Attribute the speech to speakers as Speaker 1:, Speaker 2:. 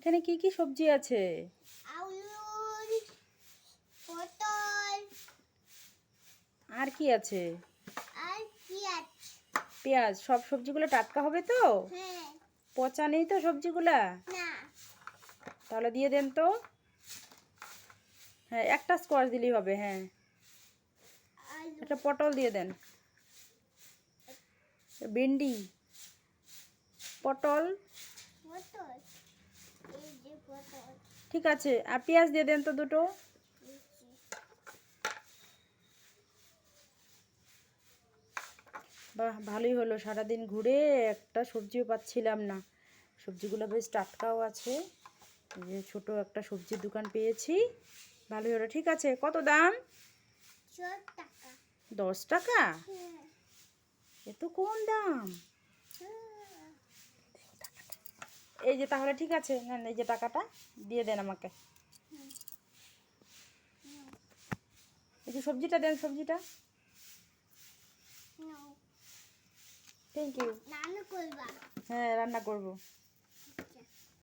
Speaker 1: এখানে কি কি সবজি আছে?
Speaker 2: আউলুন পটল।
Speaker 1: আর কি আছে?
Speaker 2: আর পেঁয়াজ।
Speaker 1: পেঁয়াজ সব সবজিগুলো টাটকা হবে তো?
Speaker 2: হ্যাঁ।
Speaker 1: পচা নেই তো সবজিগুলা?
Speaker 2: না।
Speaker 1: তাহলে দিয়ে দেন তো। হ্যাঁ একটা স্কোয়াশ দিলেই হবে হ্যাঁ। একটা পটল দিয়ে দেন। ভেন্ডি পটল। ঠিক আছে আর পেঁয়াজ দিয়ে দেন তো দুটো। বাহ ভালোই হলো সারাদিন ঘুরে একটা সবজিও পাচ্ছিলাম না। সবজিগুলো বেশ টাটকাও আছে। যে ছোটো একটা সবজির দোকান পেয়েছি ভালোই হলো ঠিক আছে। কত দাম? দশ টাকা?
Speaker 2: হ্যাঁ।
Speaker 1: এ তো কম দাম
Speaker 2: হ্যাঁ।
Speaker 1: এই যে তাহলে ঠিক আছে নেন এই যে টাকাটা দিয়ে দেন আমাকে। এই যে সবজিটা দেন সবজিটা। থ্যাংক ইউ
Speaker 2: রান্না করবা?
Speaker 1: হ্যাঁ রান্না করব।